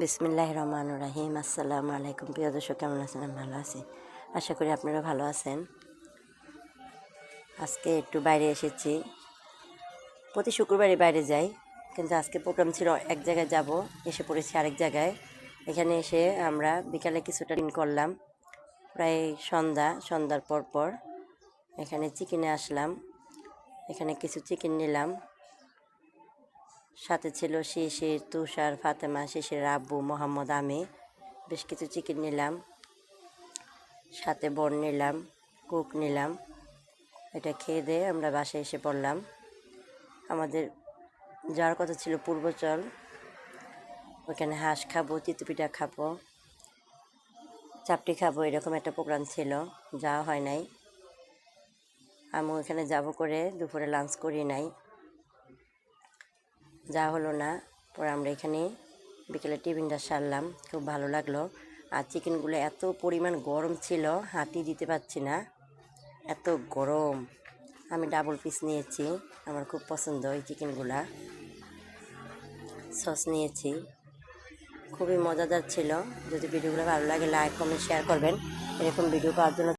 বিসমিল্লাহ রহমান রাহিম আসসালামু আলাইকুম। প্রিয় দর্শক, কেমন আছেন? আমি ভালো আছি। আশা করি আপনারা ভালো আছেন। আজকে একটু বাইরে এসেছি। প্রতি শুক্রবারই বাইরে যাই, কিন্তু আজকে প্রোগ্রাম ছিল এক জায়গায় যাব, এসে পড়েছি আরেক জায়গায়। এখানে এসে আমরা বিকালে কিছুটা দিন করলাম। প্রায় সন্ধ্যা, সন্ধ্যার পর পর এখানে চিকেনে আসলাম। এখানে কিছু চিকেন নিলাম। সাথে ছিল শিশির, তুষার, ফাতেমা, শিশির, আব্বু, মোহাম্মদ, আমি। বেশ কিছু চিকেন নিলাম। সাথে বন নিলাম, কুক নিলাম। এটা খেয়ে দিয়ে আমরা বাসায় এসে পড়লাম। আমাদের যাওয়ার কথা ছিল পূর্বচল। ওখানে হাঁস খাব, তিতুপিঠা খাব, চাপটি খাব, এরকম একটা প্রোগ্রাম ছিল। যাওয়া হয় নাই। আমি ওখানে যাব করে দুপুরে লাঞ্চ করি নাই। যা হলো না, পরে আমরা এখানে বিকেলে টিফিনটা সারলাম, খুব ভালো লাগল। আর চিকেনগুলো এত পরিমাণ গরম ছিল হাতি দিতে পারছি না। এত গরম। আমি ডাবল পিস নিয়েছি, আমার খুব পছন্দ এই চিকেনগুলা। সস নিয়েছি। খুবই মজাদার ছিল। যদি ভিডিওগুলো ভালো লাগে লাইক কমেন্ট শেয়ার করবেন। এরকম ভিডিও পাওয়ার জন্য